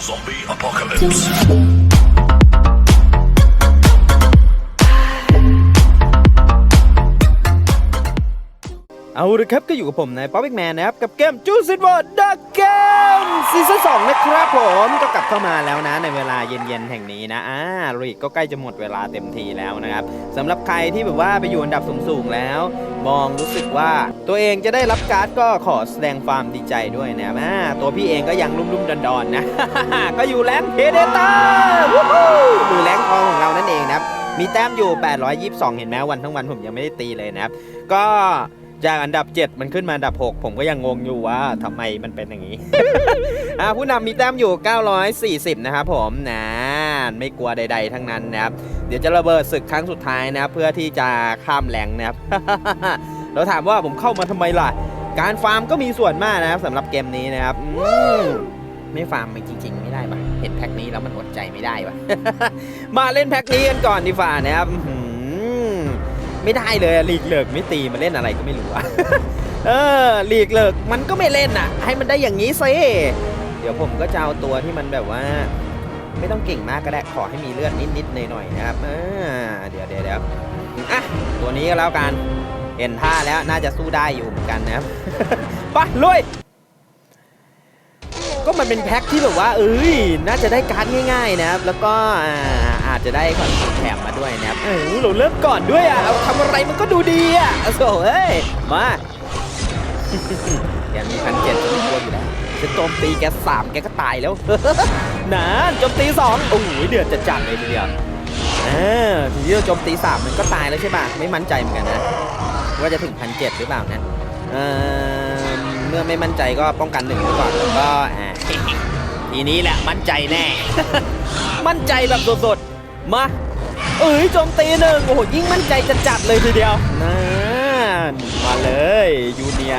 Zombie apocalypse. เอาละครับก็อยู่กับผมนายป๊อปแมนนะครับ กับเกมจูซิตวอร์ดักเกมซีซั่นสองนะครับผมก็กลับเข้ามาแล้วนะในเวลาเย็นๆแห่งนี้นะอ่าลีกก็ใกล้จะหมดเวลาเต็มทีแล้วนะครับสำหรับใครที่แบบว่าไปอยู่อันดับสูงๆแล้ว มองรู้สึกว่าตัวเองจะได้รับการ์ดก็ขอแสดงความดีใจด้วยนะครับอ่าตัวพี่เองก็ยังรุ่มๆดอนๆนะ ก็อยู่แรงเฮเดต้าหรือแรงทองของเรานั่นเองนะครับมีแต้มอยู่ 822 เห็นไหมวันทั้งวันผมยังไม่ได้ตีเลยนะครับก็ จากอันดับ 7 มันขึ้นมาอันดับ 6 ผมก็ยังงงอยู่ว่าทำไมมันเป็นอย่างนี้ อ่าผู้นำมีแต้มอยู่ 940 นะครับผมนะไม่กลัวใด ๆ ทั้งนั้นนะครับ เดี๋ยวจะระเบิดศึกครั้งสุดท้ายนะครับ เพื่อที่จะข้ามแหลงนะครับ เราถามว่าผมเข้ามาทำไมล่ะ การฟาร์มก็มีส่วนมากนะครับสำหรับเกมนี้นะครับอืมไม่ฟาร์มจริง ๆ ไม่ได้ปะเห็นแพ็คนี้แล้วมันอดใจไม่ได้ปะมาเล่นแพ็คนี้กันก่อนดีฝ่านะครับ ไม่ได้เลยลีกเลิกไม่ตีมาเล่นอะไรก็ไม่รู้อะเออลีกเลิกมันก็ไม่เล่นอะให้มันได้อย่างนี้สิเดี๋ยวผมก็จะเอาตัวที่มันแบบว่า ไม่ต้องเก่งมากก็ได้ขอให้มีเลือดนิดๆหน่อยๆนะครับเดี๋ยวเดี๋ยวเดี๋ยวอะตัวนี้ก็แล้วกันเห็นท่าแล้วน่าจะสู้ได้อยู่เหมือนกันนะครับไปลุย มันเป็นแพ็คที่แบบว่าเอ้ยน่าจะได้การ์ดง่ายๆนะครับ แล้วก็อาจจะได้คอนเทนต์แถมมาด้วยนะครับเออเราเริ่มก่อนด้วยอะเอาทำอะไรมันก็ดูดีอะโอ้โหเอ้ยมาแกมีพันเจ็ดจะไม่กลัวอยู่แล้วจะโจมตีแกสามแกก็ตายแล้วนานโจมตีสองโอ้โหเดือดจะจัดเลยทีเดียวเออทีนี้เราโจมตีสามมันก็ตายแล้วใช่ป่ะไม่มั่นใจเหมือนกันนะ ว่าจะถึงพันเจ็ดหรือเปล่านะเออ เมื่อไม่มั่นใจก็ป้องกันหนึ่งไว้ก่อนแล้วก็อ่าทีนี้แหละมั่นใจแน่ มั่นใจแบบสดๆ มาเอ้ยโจมตีหนึ่งโอ้โหยิ่งมั่นใจจะจัดเลยทีเดียวนั่นมาเลยยูเนีย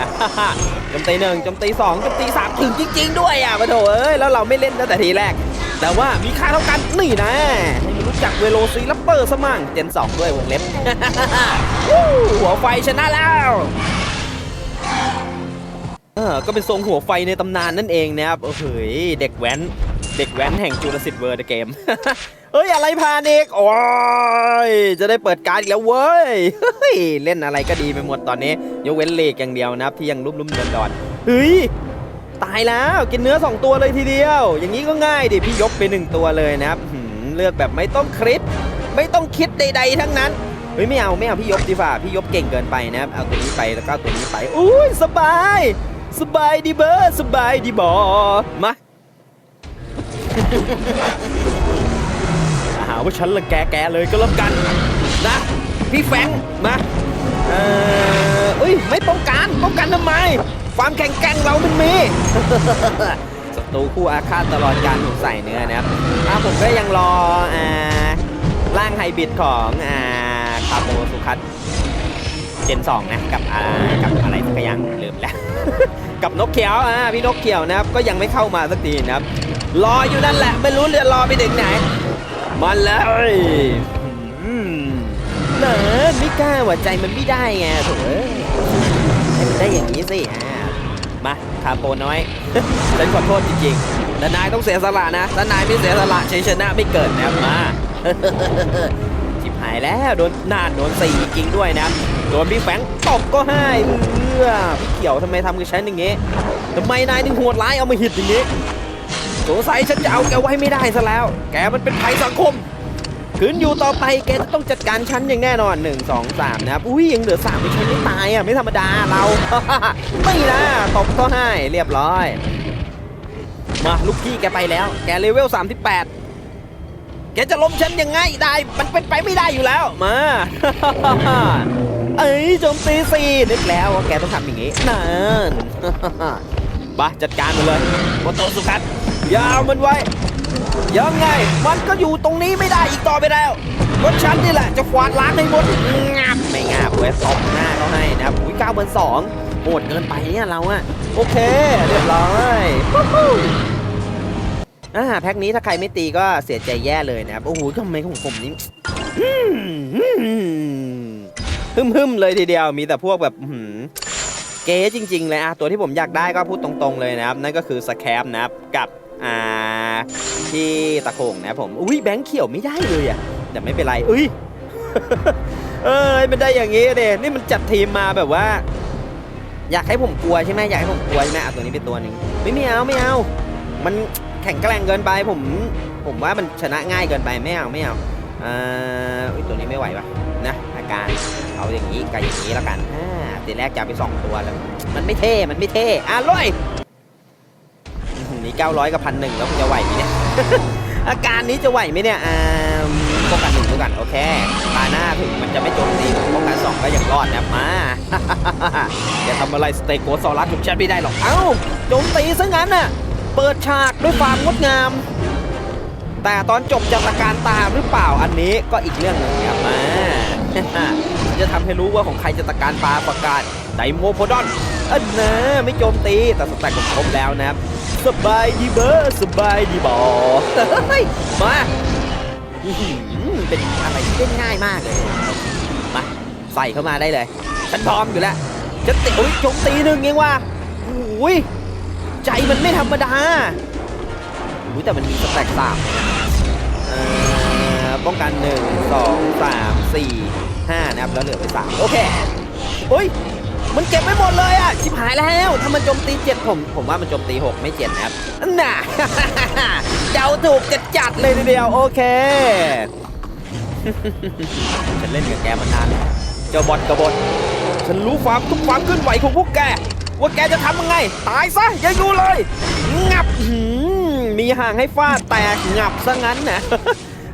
โจมตีหนึ่งโจมตีสองโจมตีสามถึงจริง ๆ ด้วยอะมาโถเอ้ยแล้วเราไม่เล่นตั้งแต่ทีแรก แต่ว่ามีค่าเท่ากันนี่นะให้มันรู้จักเวโรซีลัปเปอร์สมั่งเจนสองด้วยวงเล็บหัวไฟชนะแล้ว เออก็เป็นทรงหัวไฟในตำนานนั่นเองนะครับโอ้โหยเด็กแว้น เด็กแว้นแห่งจูราสสิตเวิร์ดเกมเฮ้ย อะไรพานิกโอ้ย จะได้เปิดการ์ดอีกแล้วเว้ยเฮ้ย เล่นอะไรก็ดีไปหมดตอนนี้ ยกเว้นเลกอย่างเดียวนะครับ ที่ยังรุ่มรุ่มๆดอนๆเฮ้ยตายแล้วกินเนื้อ 2 ตัวเลยทีเดียว อย่างนี้ก็ง่ายดิพี่ยกไปหนึ่งตัวเลยนะครับเลือกแบบไม่ต้องคริดไม่ต้องคิดใด ๆ ทั้งนั้นเฮ้ยไม่เอาไม่เอาพี่ยบดีฝ่าพี่ยบเก่งเกินไปนะครับเอาตัวนี้ไปแล้วก็ตัวนี้ไปอุ้ยสบาย สบายดีเบอร์สบายดีบอมาหาว่าฉันละแกแกเลยก็แล้วกันนะพี่แฟงมาเอออุ้ยไม่ป้องกันป้องกันทำไม ความแข็งแกร่งเรามันมีศัตรูคู่อาฆาตตลอดการถูกใส่เนื้อนะครับอ่าผมก็ยังรออ่าร่างไฮบริดของอ่าคาโบสุคัตเจนสองนะกับอ่ากับอะไรสักอย่างลืมแล้ว กับนกเขียวอ่าพี่นกเขียวนะครับก็ยังไม่เข้ามาสักทีนะครับ รออยู่นั่นแหละไม่รู้จะรอไปถึงไหนมาเลยอืมเนินไม่กล้าว่าใจมันไม่ได้ไงโถเอ้ยให้มันได้อย่างนี้สิอ่ามาคาโปน้อยฉันขอโทษจริงๆแต่นายต้องเสียสละนะถ้านายไม่เสียสละชัยชนะไม่เกิดนะมา หายแล้วโดนหน้าโดนสี่จริงด้วยนะโดนพี่แฟรงตบก็ให้เอื้อพี่เขียวทำไมทำกับฉันอย่างงี้ทำไมนายถึงโหดร้ายเอามาหิดอย่างงี้สงสัยฉันจะเอาแกไว้ไม่ได้ซะแล้ว แกมันเป็นภัยสังคมขืนอยู่ต่อไปแกจะต้องจัดการฉันอย่างแน่นอน 1 2 3 นะครับ อุ้ยยังเหลือ3ไม่ใช่ไม่ตายอะไม่ธรรมดาเรา ไม่นะตบก็ให้เรียบร้อย มาลูกพี่แกไปแล้ว แกเลเวล 38 แกจะล้มฉันยังไงได้ มันเป็นไปไม่ได้อยู่แล้ว มา เอ้ยโจมตีสี่นึกแล้วว่าแกต้องทำอย่างงี้นั่นไปจัดการมันเลยโมโตสุคัตยาวมันไว้ ยังไง มันก็อยู่ตรงนี้ไม่ได้อีกต่อไปแล้วรถฉันนี่แหละจะควาดล้างให้หมดงับไม่งับเว้ยตบหน้าเขาให้นะครับอุ้ยเก้าเบอร์สองโหดเกินไปเนี่ยเราอะโอเค เรียบร้อยฮู้ฮู้ อ่าแพ็คนี้ถ้าใครไม่ตีก็เสียใจแย่เลยนะครับ โอ้โหทำไมของผมนี่อืมอืมฮึมฮึมเลยทีเดียวมีแต่พวกแบบเก๋จริง ๆ เลยอะตัวที่ผมอยากได้ก็พูดตรงๆเลยนะครับ นั่นก็คือสแคปนะครับกับอ่าที่ตะโขงนะผม อุ้ยแบงค์เขียวไม่ได้เลยอะแต่ไม่เป็นไรอุ้ยเอ้ยมันได้อย่างงี้เดนี่มันจัดทีมมาแบบว่า อยากให้ผมกลัวใช่ไหมอยากให้ผมกลัวใช่ไหมอะตัวนี้เป็นตัวหนึ่งไม่ไม่เอาไม่เอา มัน แข็งแกร่งเกินไปผม ผมว่ามันชนะง่ายเกินไปไม่เอาไม่เอาอ่าอุ๊ยตัวนี้ไม่ไหวปะนะอาการเอาอย่างนี้กับอย่างนี้แล้วกันอ่าทีแรกจะไปสองตัวแล้วมันไม่เท่มันไม่เท่อะร้อยนี่เก้าร้อยกับพันหนึ่งแล้วคุณจะไหวไหมเนี่ยอาการนี้จะไหวไหมเนี่ยอ่าป้องกันหนึ่งด้วยกันโอเคตาหน้าถึงมันจะไม่โจมตีป้องกันสองก็ยังรอดนะมาอย่าทำอะไรสเตโกซอรัสของฉันไม่ได้หรอกเอ้าโจมตีซะงั้นน่ะ เปิดฉากด้วยความงดงาม แต่ตอนจบจะตะการตาหรือเปล่าอันนี้ก็อีกเรื่องหนึ่งครับมาจะทำให้รู้ว่าของใครจะตะการตาประกาศไดโมโพดอนอันนะไม่โจมตีแต่สแต็กผมครบแล้วนะครับ สบายดีเบอร์สบายดีบอมาเป็นอะไรที่เล่นง่ายมากเลยมาใส่เข้ามาได้เลย ฉันพร้อมอยู่แล้วจะติโอ้ยโจมตีหนึ่งเองว่ะโอ้ย ใจมันไม่ธรรมดารู้แต่มันมีสแต็กสามป้องกันหนึ่งสองสามสี่ห้านะครับ แล้วเหลือไปสามโอเคเฮ้ย มันเก็บไม่หมดเลยอะ ชิบหายแล้ว ถ้ามันโจมตีเจ็ดผม ผมว่ามันโจมตีหกไม่เจ็ดนะครับน่ะเจ้าถูกจะจัดเลยทีเดียว โอเคฉันเล่นกับแกมานานเจ้าบอลกบฏฉันรู้ความทุกความเคลื่อนไหวของพวกแก ว่าแกจะทำยังไง ตายซะอย่าอยู่เลย งับมีห่างให้ฟาดแตกงับซะงั้นนะ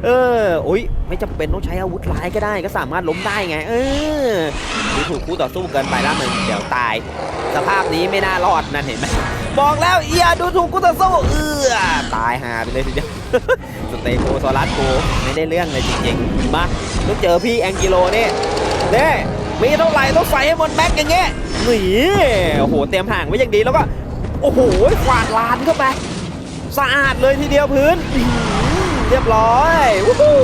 เออโอ้ยไม่จำเป็นต้องใช้อาวุธร้ายก็ได้ก็สามารถล้มได้ไง เออดูถูกคู่ต่อสู้เกินไปแล้วมันเดี๋ยวตาย สภาพนี้ไม่น่ารอดนั่นเห็นไหมบอกแล้วเอียดูถูกคู่ต่อสู้เออตายหาไปเลยทีเดียวสเตโกโซลัสกูไม่ได้เรื่องเลยจริงๆมาต้องเจอพี่แองกิโลนี่เน่ มีเท่าไหร่ต้องใส่ให้หมดแม็กอย่างเงี้ยนี่โอ้โหเตรียมห่างไว้อย่างดีแล้วก็โอ้โหกวาดลานเข้าไปสะอาดเลยทีเดียวพื้นเรียบร้อยวู้ฮู้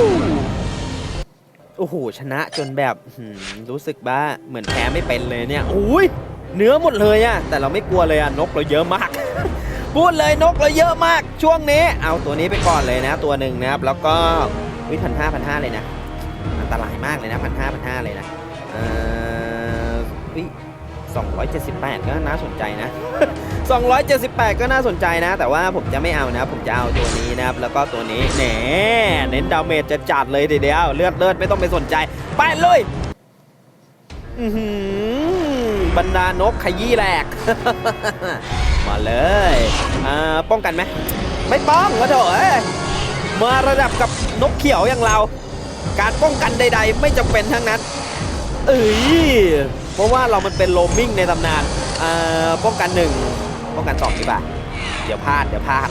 โอ้โหชนะจนแบบรู้สึกว่าเหมือนแพ้ไม่เป็นเลยเนี่ยอุ้ยเนื้อหมดเลยอะแต่เราไม่กลัวเลยอะนกเราเยอะมากพูดเลยนกเราเยอะมากช่วงนี้ เอาตัวนี้ไปก่อนเลยนะ ตัวหนึ่งนะครับแล้วก็วิพันห้าพันห้าเลยนะอันตรายมากเลยนะพันห้าพันห้าเลยนะ 278 ก็น่าสนใจนะ 278 ก็น่าสนใจนะ แต่ว่าผมจะไม่เอานะ ผมจะเอาตัวนี้นะครับ แล้วก็ตัวนี้แหนเน้นดาเมจจะจัดเลยเดียว เลือดเลือดไม่ต้องไปสนใจ ไปเลยบรรดานกขยี้แหลก มาเลยป้องกันไหม ไม่ป้องมาเถอะมาระดับกับนกเขียวอย่างเรา การป้องกันใด ๆ ไม่จำเป็นทั้งนั้น เอ้ยเพราะว่าเรามันเป็นโรมมิ่งในตำนานอ่าป้องกันหนึ่งป้องกันสองดีกว่าเดี๋ยวพลาดเดี๋ยวพลาด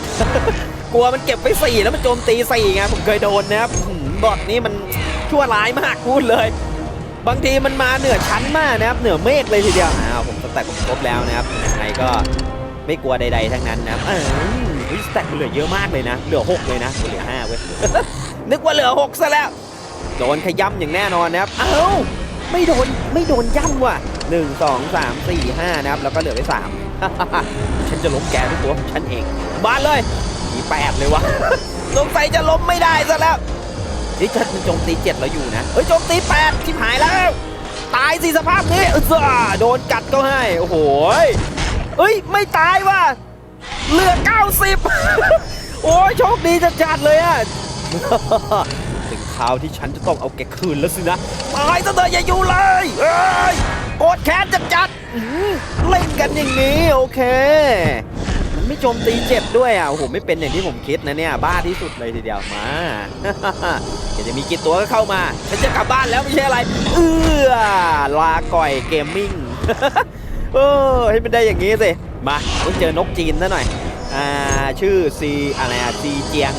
กลัวมันเก็บไปสี่แล้วมันโจมตีสี่ไงผมเคยโดนนะครับบอทนี้มันชั่วร้ายมากพูดเลย บางทีมันมาเหนือชั้นมากนะครับเหนือเมฆเลยทีเดียวอ้าวผมสแต็กผมครบแล้วนะครับยังไงก็ไม่กลัวใดๆทั้งนั้นนะครับเออเฮ้ยสแต็กเหลือเยอะมากเลยนะ เหลือหกเลยนะเหลือห้าเว้ยนึกว่าเหลือหกซะแล้วโดนขย้ำอย่างแน่นอนนะครับเอ้า ไม่โดนไม่โดนย่ำว่ะหนึ่งสองสามสี่ห้านะครับแล้วก็เหลือไปสามฉันจะล้มแกด้วยตัวของฉันเองมาเลยมีแปดเลยวะสงสัยจะล้มไม่ได้ซะแล้วนี่ฉันมันโจมตีเจ็ดเราอยู่นะเฮ้ยโจมตีแปดชิบหายแล้ว ตายสิสภาพนี้เออโดนกัดก็ให้โอ้โหยเอ้ยไม่ตายว่ะเหลือ 90 โอ้ยโชคดีจัดๆเลยอะ คราวที่ฉันจะต้องเอาแกคืนแล้วสินะตายซะเถอะอย่าอยู่เลยเอ้ยโกรธแค้นจัดๆเล่นกันอย่างนี้โอเค มันไม่โจมตีเจ็บด้วยอะโอ้โหไม่เป็นอย่างที่ผมคิดนะเนี่ย บ้าที่สุดเลยทีเดียวมาเดี๋ยวจะมีกี่ตัวก็เข้ามา ฉันจะกลับบ้านแล้วไม่ใช่อะไร เอือลาก่อยเกมมิ่งเออให้มันได้อย่างนี้สิ มาต้องเจอนกจีนซะหน่อย อ่า ชื่อซีอะไรอะซีเจียง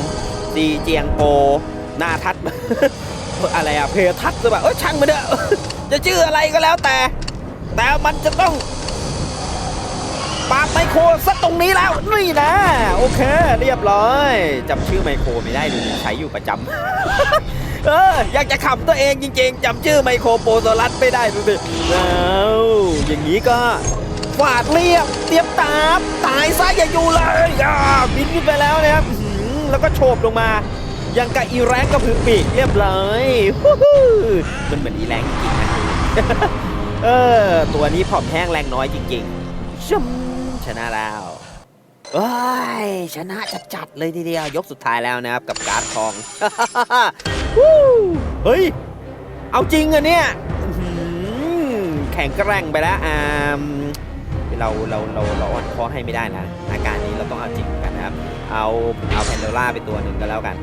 ซีเจียงโป หน้าทัด อะไรอะเพทัดหรือเปล่าเอ้ยช่างมันเถอะจะชื่ออะไรก็แล้วแต่ แต่มันจะต้องปาไมโครสักตรงนี้แล้วนี่นะ โอเค เรียบร้อยจำชื่อไมโครไม่ได้ดูดิใช้อยู่ประจำเอออยากจะขำตัวเองจริงๆจำชื่อไมโครโปโซลัสไม่ได้ดูดิเอาอย่างนี้ก็ฟาดเรียบเตรียมตามตายซะอย่าอยู่เลยบินขึ้นไปแล้วนะครับแล้วก็โฉบลงมา ยังกับอีแรงกระพือปีกเรียบร้อยมันเหมือนอีแรงจริงๆนะเออ ตัวนี้ผอมแห้งแรงน้อยจริงๆชมชนะแล้วเอ้ยชนะจัดๆเลยทีเดียวยกสุดท้ายแล้วนะครับกับการ์ดทองเฮ้ย เอาจริงอะเนี่ยแข็งแกร่งไปแล้วอ่าเราเราเราเราอ่อนคอให้ไม่ได้นะ อาการนี้เราต้องเอาจริงกันนะครับ เอาเอาแพนโดล่าไปตัวหนึ่งก็แล้วกัน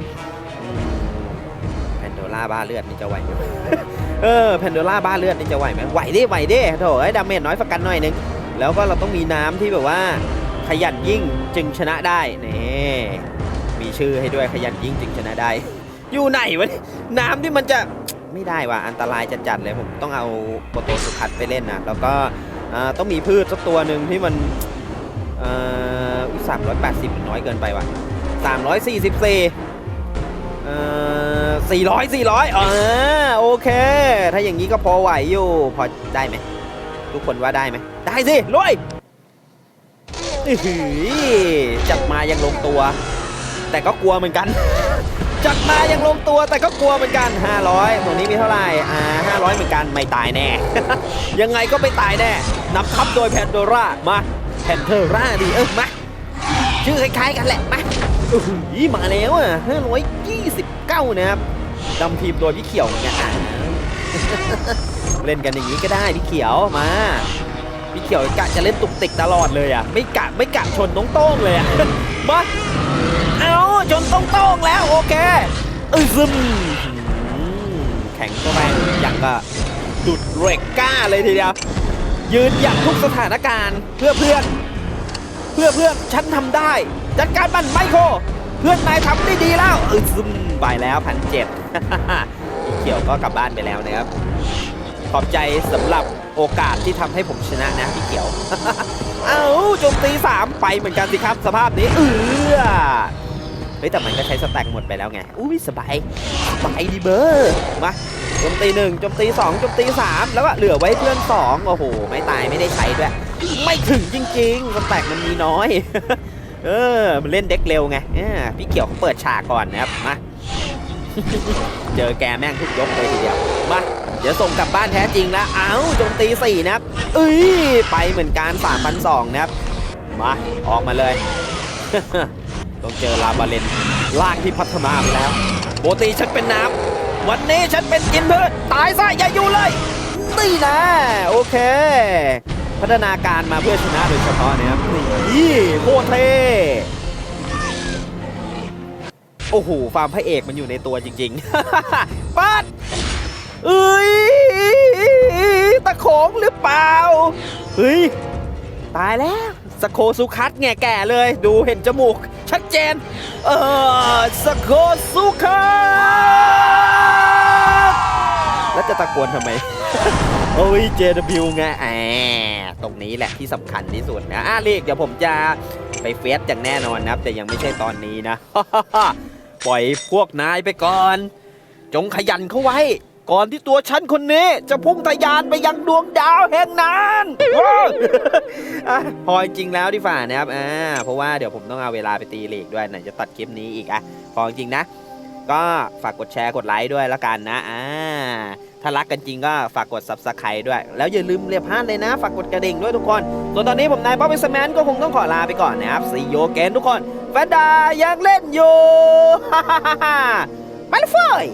ล่าบ้าเลือดนี่จะไหวไหมเออแพนโดล่าบ้าเลือดนี่จะไหวไหมไหวดิไหวดิโถไอ้ดาเมจน้อยฝักกันหน่อยหนึงแล้วก็เราต้องมีน้ำที่แบบว่า ขยันยิ่งจึงชนะได้นี่มีชื่อให้ด้วยขยันยิ่งจึงชนะได้ อยู่ไหนวะนี่ยน้ำที่มันจะไม่ได้ว่ะอันตรายจัดๆเลยผมต้องเอาโปรโตสุขัดไปเล่นนะแล้วก็ต้องมีพืชสักตัวหนึ่งที่มันสามร้อยแปดสิบน้อยเกินไปว่ะสามร้อยสี่สิบสี่สี่อ ยสี่ร้อยอ่าโอเค ถ้าอย่างนี้ก็พอไหวอยู่ พอได้ไหม ทุกคนว่าได้ไหม ได้สิรวยจัดมายังลงตัว แต่ก็กลัวเหมือนกัน จัดมายังลงตัวแต่ก็กลัวเหมือนกัน 500หมวดนี้มีเท่าไหร่ อ่า 500 เหมือนกันไม่ตายแน่ ยังไงก็ไม่ตายแน่ นำทัพโดยแพนโดร่า มาแพนเทอร่าดีเออมา ชื่อคล้ายๆกันแหละมาโอ้โหมาแล้วอะ529 นะครับ นำทีมโดยพี่เขียวเนี่ยเล่นกันอย่างนี้ก็ได้พี่เขียวมาพี่เขียวกะจะเล่นตุกติกตลอดเลยอะไม่กะไม่กะชนน้องโต้งเลยอะมาเอาชนต้องโต้งแล้วโอเคเอ้ยซึมแข็งแรงอย่างก็ดุดเรกก้าเลยทีเดียวยืนหยัดทุกสถานการณ์เพื่อเพื่อน เพื่อเพื่อนฉันทำได้ จัดการมันไมโคร เพื่อนนายทำได้ดีแล้วเออซึมไปแล้วพันเจ็ดพี่เขียวก็กลับบ้านไปแล้วนะครับ ขอบใจสำหรับโอกาสที่ทำให้ผมชนะนะพี่เขียว เอ้าโจมตีสามไปเหมือนกันสิครับ สภาพนี้เออเฮ้ยแต่มันก็ใช้สแต็กหมดไปแล้วไง อุ้ยสบายสบายดีเบอร์มาโจมตีหนึ่งโจมตีสองโจมตีสามแล้วก็เหลือไว้เพื่อนสองโอ้โห ไม่ตายไม่ได้ใช้ด้วย ไม่ถึงจริงๆสแต็กมันมีน้อย เออ มันเล่นเด็กเร็วไงออพี่เขียวเขาเปิดฉากก่อนนะครับ มา เจอแกแม่งทุกยกเลยทีเดียว มา เดี๋ยวส่งกลับบ้านแท้จริงแล้วเอ้าโจมตีสี่นะครับเอ้ย ไปเหมือนกันสามพันสองนะครับ มา ออกมาเลย ต้องเจอลาบาเลนล่างที่พัฒนาไปแล้ว โบตีฉันเป็นน้ำ วันนี้ฉันเป็นกินพืชตายซะอย่าอยู่เลยนี่นะ โอเค พัฒนาการมาเพื่อชนะโดยเฉพาะนะครับนี่โคตรเท่โอ้โหฟาร์มพระเอกมันอยู่ในตัวจริงๆปัดเอ้ยตะโขงหรือเปล่าเฮ้ยตายแล้วสโคสุคัตแง่แก่เลย ดูเห็นจมูก ชัดเจน เออสโคสุคัตแล้วจะตะโกนทำไม โอ้ย JW ไงแอบตรงนี้แหละที่สำคัญที่สุดนะอะเรียกเดี๋ยวผมจะไปเฟสอย่างแน่นอนนะครับ แต่ยังไม่ใช่ตอนนี้นะ ปล่อยพวกนายไปก่อน จงขยันเข้าไว้ ก่อนที่ตัวฉันคนนี้ จะพุ่งทะยานไปยังดวงดาวแห่งนั้นอะพอจริงแล้วดีฝ่านะครับอ่าเพราะว่าเดี๋ยวผมต้องเอาเวลาไปตีเลีกด้วยไหนจะตัดคลิปนี้อีกอะพอจริงนะ ก็ฝากกดแชร์กดไลค์ด้วยละกันนะอ่า ถ้ารักกันจริงก็ฝากกด subscribe ด้วย แล้วอย่าลืมเรียบห้านเลยนะ ฝากกดกระดิ่งด้วยทุกคน ส่วนตอนนี้ผมนายป๊อปเปอร์แมนก็คงต้องขอลาไปก่อนนะครับซีโยเกนทุกคนแฟนดายังเล่นอยู่ไปเลยเฟย